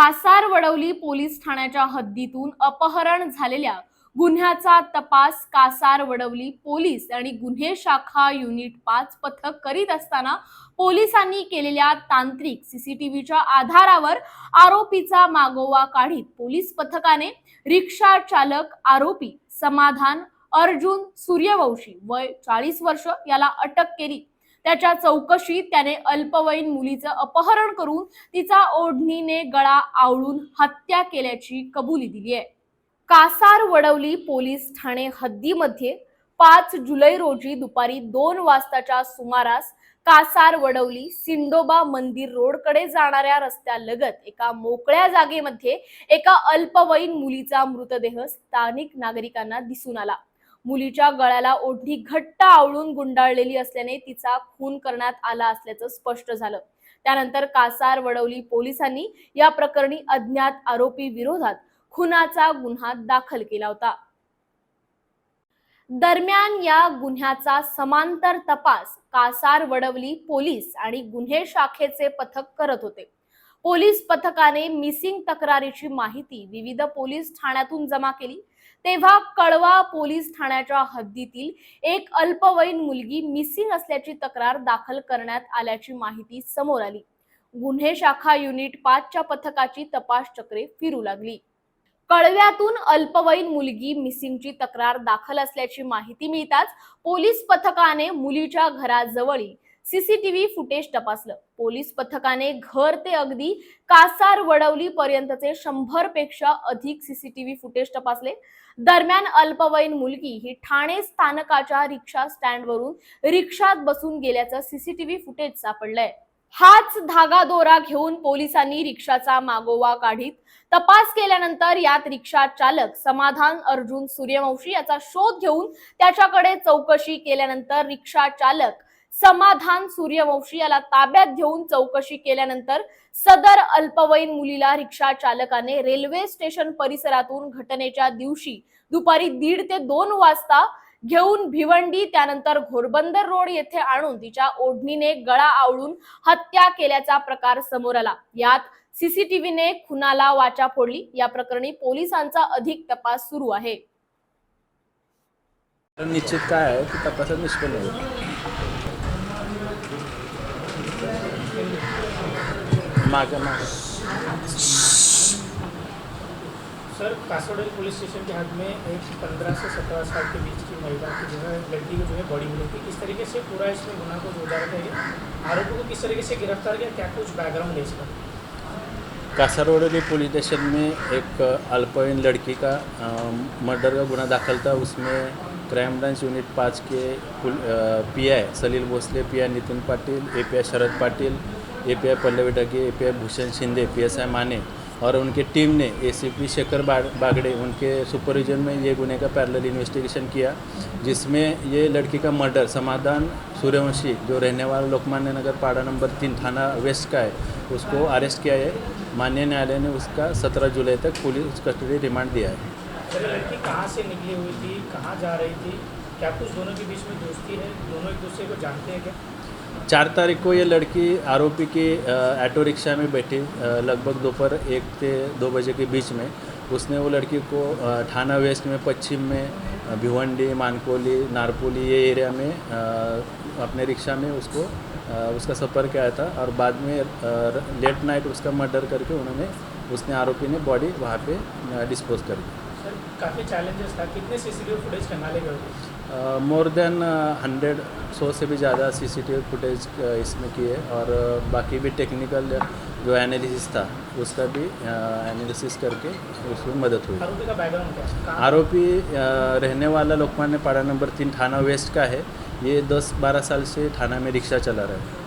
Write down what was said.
Kasar Wadavali police ठाण्याच्या हद्दीतून अपहरण झालेल्या गुन्ह्याचा तपास कासार वडवली पोलीस आणि गुन्हे शाखा युनिट पाच पथक करीत असताना पोलिसांनी केलेल्या तांत्रिक सीसीटीव्हीच्या आधारावर आरोपीचा मागोवा काढीत पोलीस पथकाने रिक्षा चालक आरोपी समाधान अर्जुन सूर्यवंशी वय चाळीस वर्ष याला अटक केली. त्याच्या चौकशीत त्याने अल्पवयीन मुलीचं अपहरण करून तिचा ओढणीने गळा आवळून हत्या केल्याची कबुली दिली आहे. कासार वडवली पोलीस ठाणे हद्दीमध्ये पाच जुलै रोजी दुपारी दोन वाजताच्या सुमारास कासार वडवली सिंडोबा मंदिर रोडकडे जाणाऱ्या रस्त्यालगत एका मोकळ्या जागेमध्ये एका अल्पवयीन मुलीचा मृतदेह स्थानिक नागरिकांना दिसून आला. मुलीच्या गळ्याला ओढणी घट्ट आवळून गुंडाळलेली असल्याने तिचा खून करण्यात आला असल्याचं स्पष्ट झालं. त्यानंतर कासार वडवली पोलिसांनी या प्रकरणी अज्ञात आरोपी विरोधात खुनाचा गुन्हा दाखल केला होता. दरम्यान या गुन्ह्याचा समांतर तपास कासार वडवली पोलीस आणि गुन्हे शाखेचे पथक करत होते. पोलीस पथकाने मिसिंग तक्रारीची माहिती विविध पोलीस ठाण्यातून जमा केली. तेव्हा कळवा पोलीस ठाण्याच्या हद्दीतील एक अल्पवयीन मुलगी मिसिंग असल्याची तक्रार दाखल करण्यात आल्याची माहिती समोर आली. गुन्हे शाखा युनिट पाचच्या पथकाची तपास चक्रे फिरू लागली. कळव्यातून अल्पवयीन मुलगी मिसिंगची तक्रार दाखल असल्याची माहिती मिळताच पोलीस पथकाने मुलीच्या घराजवळी सीसीटीव्ही फुटेज तपासलं. पोलीस पथकाने घर ते अगदी कासार वडवली पर्यंतचे शंभरपेक्षा अधिक सीसीटीव्ही फुटेज तपासले. दरम्यान अल्पवयीन मुलगी ही ठाणे स्थानकाच्या रिक्षा स्टँडवरून रिक्षात बसून गेल्याचं सीसीटीव्ही फुटेज सापडलंय. हाच धागा दोरा घेऊन पोलिसांनी रिक्षाचा मागोवा काढीत तपास केल्यानंतर यात रिक्षा चालक समाधान अर्जुन सूर्यवंशी याचा शोध घेऊन त्याच्याकडे चौकशी केल्यानंतर रिक्षा चालक समाधान सूर्यवंशी याला ताब्यात घेऊन चौकशी केल्यानंतर सदर अल्पवयीन मुलीला रिक्षा चालकाने रेल्वे स्टेशन परिसरातून घटनेच्या दिवशी दुपारी दीड ते दोन वाजता घेऊन भिवंडी त्यानंतर घोरबंदर रोड येथे आणून तिच्या ओढणीने गळा आवळून हत्या केल्याचा प्रकार समोर आला. यात सीसीटीव्हीने खुनाला वाचा फोडली. या प्रकरणी पोलिसांचा अधिक तपास सुरू आहे. निश्चित काय आहे की तपासात निष्पन्न मागे सर पुलिस स्टेशन के हद में एक पंद्रह से सत्रह साल के बीच की महिला की जो है, लड़की को जो है बॉडी मिली थी। किस तरीके से पूरा इसमें गुना को आरोपी को किस तरीके से गिरफ़्तार किया? क्या कुछ बैकग्राउंड है इसका? कासारवडली पुलिस स्टेशन में एक अल्पवयीन लड़की का मर्डर का गुना दाखिल था। उसमें क्राइम ब्रांच यूनिट पाँच के P I, Salil Bhosale, P I Nitin Patil, A P I Sharad Patil API Pallavi Dage A P I Bhushan Shinde P S I Mane और उनके टीम ने एसीपी शेखर बागड़े, उनके supervision में ये गुने का parallel investigation KIA, जिसमें ये लड़की का मर्डर समाधान सूर्यवंशी, जो रहने वाला लोकमान्य नगर पाड़ा नंबर तीन थाना वेस्ट का है, उसको अरेस्ट किया है। माननीय न्यायालय ने उसका सत्रह जुलाई तक पुलिस कस्टडी रिमांड दिया है। लड़की कहाँ से निकली हुई थी, कहाँ जा रही थी? क्या कुछ दोनों के बीच में दोस्ती है? दोनों एक दूसरे को जानते हैं क्या? चार तारीख को ये लड़की आरोपी की ऑटो रिक्शा में बैठी लगभग दोपहर एक से दो बजे के बीच में। उसने वो लड़की को थाना वेस्ट में, पश्चिम में भिवंडी, मानकोली, नारपोली ये एरिया में अपने रिक्शा में उसको उसका सफ़र किया था और बाद में लेट नाइट उसका मर्डर करके उन्होंने, उसने आरोपी ने बॉडी वहाँ पे डिस्पोज कर दी। काफ़ी चैलेंजेस था। कितने CCTV footage more than hundred सौ से भी ज़्यादा सीसीटीवी फुटेज इसमें किए और बाकी भी टेक्निकल जो एनालिसिस था उसका भी एनालिसिस करके उसमें मदद हुई। आरोपी रहने वाला लोकमान्य पाड़ा नंबर तीन थाना वेस्ट का है। ये दस बारह साल से थाना में रिक्शा चला रहा है।